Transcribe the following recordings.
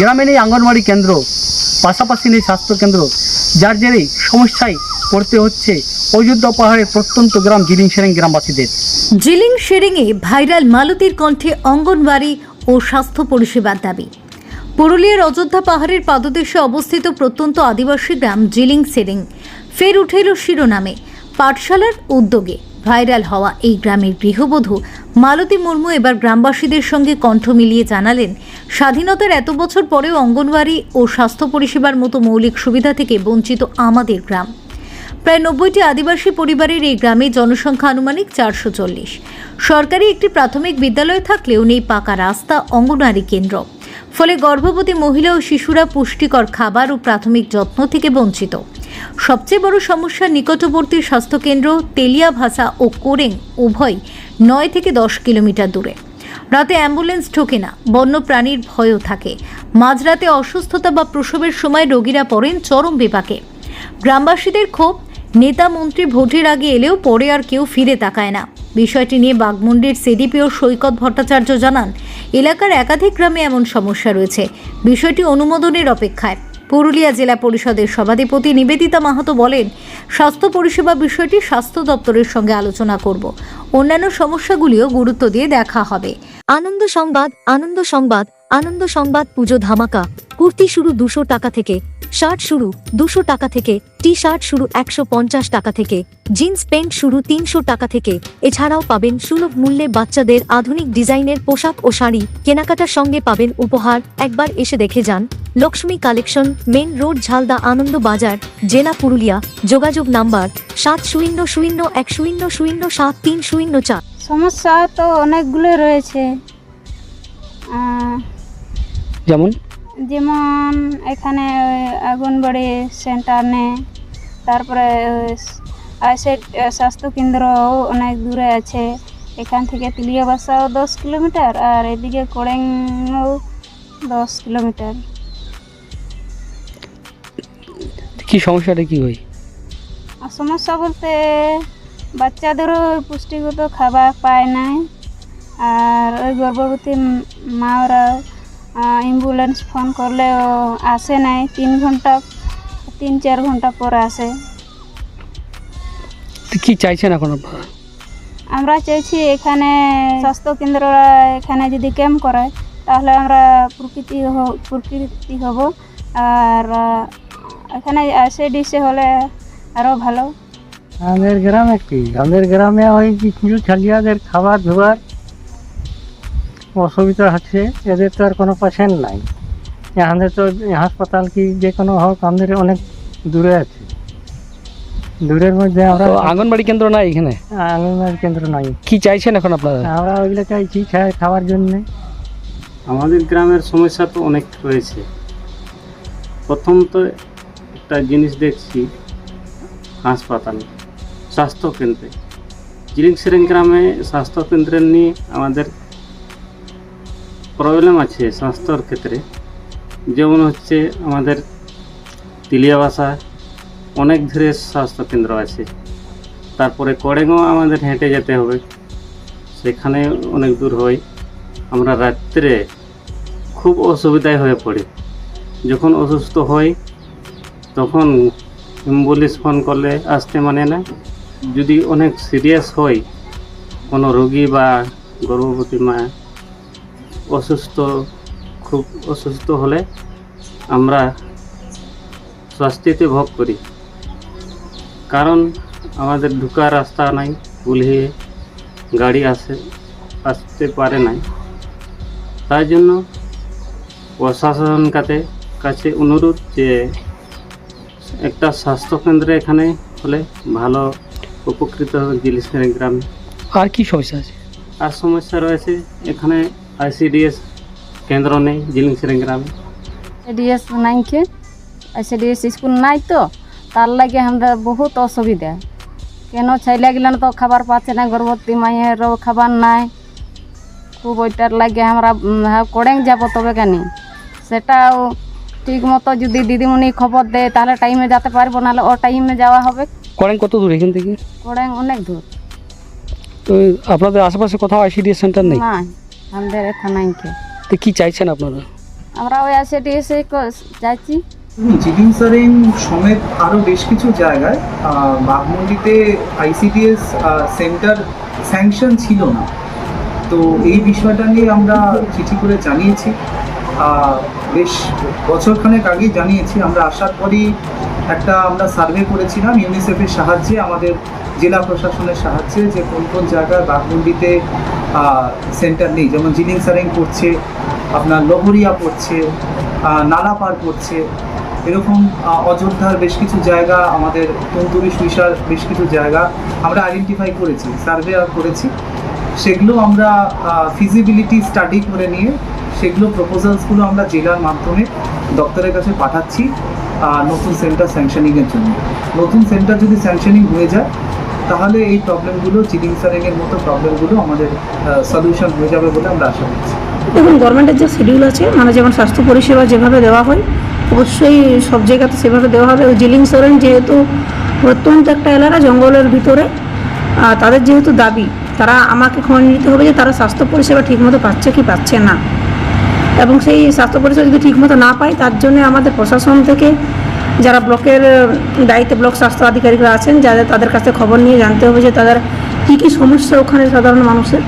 গ্রামে নেই অঙ্গনওয়াড়ি কেন্দ্র, পাশাপাশি নেই স্বাস্থ্য কেন্দ্র, যার জেরেই সমস্যায় পড়তে হচ্ছে অযোধ্যা পাহাড়ের প্রত্যন্ত গ্রাম জিলিং সেরেং গ্রামবাসীদের। জিলিং শেরিংয়ে ভাইরাল মালতির কণ্ঠে অঙ্গনবাড়ি ও স্বাস্থ্য পরিষেবার দাবি। পুরুলিয়ার অযোধ্যা পাহাড়ের পাদদেশে অবস্থিত প্রত্যন্ত আদিবাসী গ্রাম জিলিং সেরিং ফের উঠে এলো শিরোনামে, পাঠশালার উদ্যোগে। ভাইরাল হওয়া এই গ্রামের গৃহবধূ মালতী মুর্মু এবার গ্রামবাসীদের সঙ্গে কণ্ঠ মিলিয়ে জানালেন, স্বাধীনতার এত বছর পরেও অঙ্গনওয়াড়ি ও স্বাস্থ্য পরিষেবার মতো মৌলিক সুবিধা থেকে বঞ্চিত আমাদের গ্রাম। প্রায় নব্বইটি আদিবাসী পরিবারের এই গ্রামে জনসংখ্যা আনুমানিক চারশো চল্লিশ। সরকারি একটি প্রাথমিক বিদ্যালয় থাকলেও নেই পাকা রাস্তা, অঙ্গনওয়াড়ি কেন্দ্র। ফলে গর্ভবতী মহিলা ও শিশুরা পুষ্টিকর খাবার ও প্রাথমিক যত্ন থেকে বঞ্চিত। সবচেয়ে বড় সমস্যা নিকটবর্তী স্বাস্থ্যকেন্দ্র তেলিয়া ভাষা ও কোরেং, উভয় নয় থেকে দশ কিলোমিটার দূরে। রাতে অ্যাম্বুলেন্স ঢোকে না, বন্য প্রাণীর ভয়ও থাকে। মাঝরাতে অসুস্থতা বা প্রসবের সময় রোগীরা পড়েন চরম বিপাকে। গ্রামবাসীদের ক্ষোভ, নেতা মন্ত্রী ভোটের আগে এলেও পরে আর কেউ ফিরে তাকায় না। বিষয়টি নিয়ে বাগমুন্ডির সিডিপিও সৈকত ভট্টাচার্য জানান, এলাকার একাধিক গ্রামে এমন সমস্যা রয়েছে। বিষয়টি অনুমোদনের অপেক্ষায়। পুরুলিয়া জেলা পরিষদের সভাধিপতি নিবেদিতা মাহাতো বলেন, স্বাস্থ্য পরিষেবা বিষয়টি স্বাস্থ্য দপ্তরের সঙ্গে আলোচনা করব। অন্যান্য সমস্যাগুলিও গুরুত্ব দিয়ে দেখা হবে। আনন্দ সংবাদ আনন্দ সংবাদ আনন্দ সংবাদ পুজো ধামাকা। কুর্তি শুরু দুশো টাকা থেকে, শার্ট শুরু দুশো টাকা থেকে টি শার্ট শুরু একশো পঞ্চাশ টাকা থেকে, জিন্স প্যান্ট শুরু তিনশো টাকা থেকে। এছাড়াও পাবেন সুলভ মূল্যে বাচ্চাদের আধুনিক ডিজাইনের পোশাক ও শাড়ি। কেনাকাটার সঙ্গে পাবেন উপহার। একবার এসে দেখে যান। Lakshmi collection main road Jhalda Ananda Bazar জেলা পুরুলিয়া যোগাযোগ নাম্বার সাত শূন্য শূন্য এক শূন্য শূন্য সাত তিন শূন্য চার। সমস্যা তো অনেকগুলো রয়েছে। যেমন? যেমন এখানে আগুনবাড়ি সেন্টার নেই তারপরে আইসেট স্বাস্থ্য কেন্দ্রও অনেক দূরে আছে। এখান থেকে তিলিয়া বাসাও দশ কিলোমিটার আর এদিকে কোড়েংও দশ কিলোমিটার। কি সমস্যাটা কি হয় আর সমস্যা বলতে বাচ্চাদেরও পুষ্টিগত খাবার পায় নাই। আর ওই গর্ভবতী ম- মাওরা অ্যাম্বুলেন্স ফোন করলেও আসে নাই। তিন ঘণ্টা তিন চার ঘণ্টা পর আসে। তো কি চাইছেন এখন আপনারা? আমরা চাইছি এখানে স্বাস্থ্য কেন্দ্ররা এখানে যদি ক্যাম্প করে তাহলে আমরা প্রকৃতি প্রকৃতি হব। আর এখানে আসে ডিসে হলে আরও ভালো। আমাদের গ্রামে কি আমাদের গ্রামে ওই কিছু ছালিয়াদের খাবার ধোয়ার অসুবিধা আছে এদের তো আর কোনো পেশেন্ট নাই। আমাদের তো হাসপাতাল কি যে কোনো হোক আমাদের অনেক দূরে আছে। দূরের মধ্যে আমরা আঙ্গনবাড়ি কেন্দ্র নাই এখানে? আঙ্গনবাড়ি কেন্দ্র নাই। কি চাইছেন এখন আপনারা? আমরা ওইগুলো চাইছি খাওয়ার জন্যে। আমাদের গ্রামের সমস্যা তো অনেক রয়েছে। প্রথম তো একটা জিনিস দেখছি হাসপাতালে, স্বাস্থ্যকেন্দ্রে। জিরিং সেরেং গ্রামে স্বাস্থ্যকেন্দ্রের নিয়ে আমাদের প্রবলেম আছে স্বাস্থ্যর ক্ষেত্রে। যেমন হচ্ছে আমাদের তিলিয়াবাসা অনেক দূরে স্বাস্থ্যকেন্দ্র আছে। তারপরে কড়েঙ্গও আমাদের হেঁটে যেতে হবে। সেখানে অনেক দূর হয়। আমরা রাত্রে খুব অসুবিধায় হয়ে পড়ি। যখন অসুস্থ হই তখন অ্যাম্বুলেন্স ফোন করলে আসতে মানে না। যদি অনেক সিরিয়াস হয়, কোনো রোগী বা গর্ভবতী মা অসুস্থ, খুব অসুস্থ হলে আমরা স্বাস্থ্যতে ভোগ করি। কারণ আমাদের ঢুকার রাস্তা নাই গুলিয়ে গাড়ি আসে আসতে পারে নাই। তাই জন্য প্রশাসন কাছে কাছে অনুরোধ যে একটা স্বাস্থ্যকেন্দ্র এখানে হলে ভালো উপকৃত হবে জিলিসের গ্রামে। আর কি সমস্যা আছে? আর সমস্যা রয়েছে এখানে আইসিডিএস কেন্দ্র নেই জিলিংসের গ্রামে। এডিএস নাইনকে এসিডিএস স্কুল নাই তো তার লাগে আমরা বহুত অসুবিধা। কেন ছেলে গেলেন তো খাবার পাচ্ছে না গর্ভবতী মায়েরও খাবার নাই। খুব ওইটার লাগে আমরা হ্যাঁ, কড়েং যাব তবে কেন? সেটাও ঠিক মতো যদি দিদিমণি খবর দেয় তাহলে টাইমে যেতে পারব নাহলে ও টাইমে যাওয়া হবে। করেন কত দূর এখান থেকে? কড়েং অনেক দূর। তো আপনাদের আশেপাশে কোথাও আইসিডিএস সেন্টার নেই? নাই আমাদের এখানে নাইকে তো কি চাইছেন আপনারা? আমরা ওই আইসিডিএসে যাচ্ছি। জিডিং সারেং সমেত আরও বেশ কিছু জায়গায় বাঘমুন্ডিতে আইসিডিএস সেন্টার স্যাংশন ছিল না। তো এই বিষয়টা নিয়ে আমরা চিঠি করে জানিয়েছি। বেশ বছরখানেক আগেই জানিয়েছি। আমরা আসার পরই একটা আমরা সার্ভে করেছিলাম ইউনিসেফের সাহায্যে, আমাদের জেলা প্রশাসনের সাহায্যে যে কোন কোন জায়গায় বাঘমুন্ডিতে সেন্টার নেই। যেমন জিনিং সারেং পড়ছে, আপনার লহরিয়া পড়ছে নালাপাড় পড়ছে। এরকম অযোধ্যার বেশ কিছু জায়গা, আমাদের তন্তুরি সুইসার বেশ কিছু জায়গা আমরা আইডেন্টিফাই করেছি সার্ভে করেছি। সেগুলো আমরা ফিজিবিলিটি স্টাডি করে নিয়ে সেগুলো প্রপোজালসগুলো আমরা জেলার মাধ্যমে দপ্তরের কাছে পাঠাচ্ছি নতুন সেন্টার স্যাংশনিংয়ের জন্য। নতুন সেন্টার যদি স্যাংশনিং হয়ে যায়, তাহলে এই প্রবলেমগুলো চিলিং সারেংয়ের মতো প্রবলেমগুলো আমাদের সলিউশন হয়ে যাবে বলে আমরা আশা করছি। দেখুন গভর্নমেন্টের যে শিডিউল আছে মানে যেমন স্বাস্থ্য পরিষেবা যেভাবে দেওয়া হয়, অবশ্যই সব জায়গাতে সেভাবে দেওয়া হবে। ওই জিলিং সরেন যেহেতু প্রত্যন্ত একটা এলাকা, জঙ্গলের ভিতরে তাদের যেহেতু দাবি, তারা আমাকে খোঁজ নিতে হবে যে তারা স্বাস্থ্য পরিষেবা ঠিকমতো পাচ্ছে কি পাচ্ছে না। এবং সেই স্বাস্থ্য পরিষেবা যদি ঠিকমতো না পায়, তার জন্য আমাদের প্রশাসন থেকে যারা ব্লকের দায়িত্বে ব্লক স্বাস্থ্য আধিকারিকরা আছেন যাদের তাদের কাছে খবর নিয়ে জানতে হবে যে তাদের কী কী সমস্যা ওখানে সাধারণ মানুষের।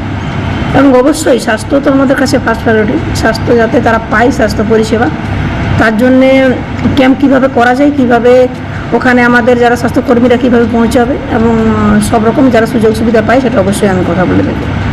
এবং অবশ্যই স্বাস্থ্য তো আমাদের কাছে ফার্স্ট প্রায়োরিটি স্বাস্থ্য যাতে তারা পায় স্বাস্থ্য পরিষেবা। তার জন্যে ক্যাম্প কীভাবে করা যায়, কীভাবে ওখানে আমাদের যারা স্বাস্থ্যকর্মীরা কীভাবে পৌঁছাবে এবং সব রকম যারা সুযোগ সুবিধা পায়, সেটা অবশ্যই আমি কথা বলে দেবো।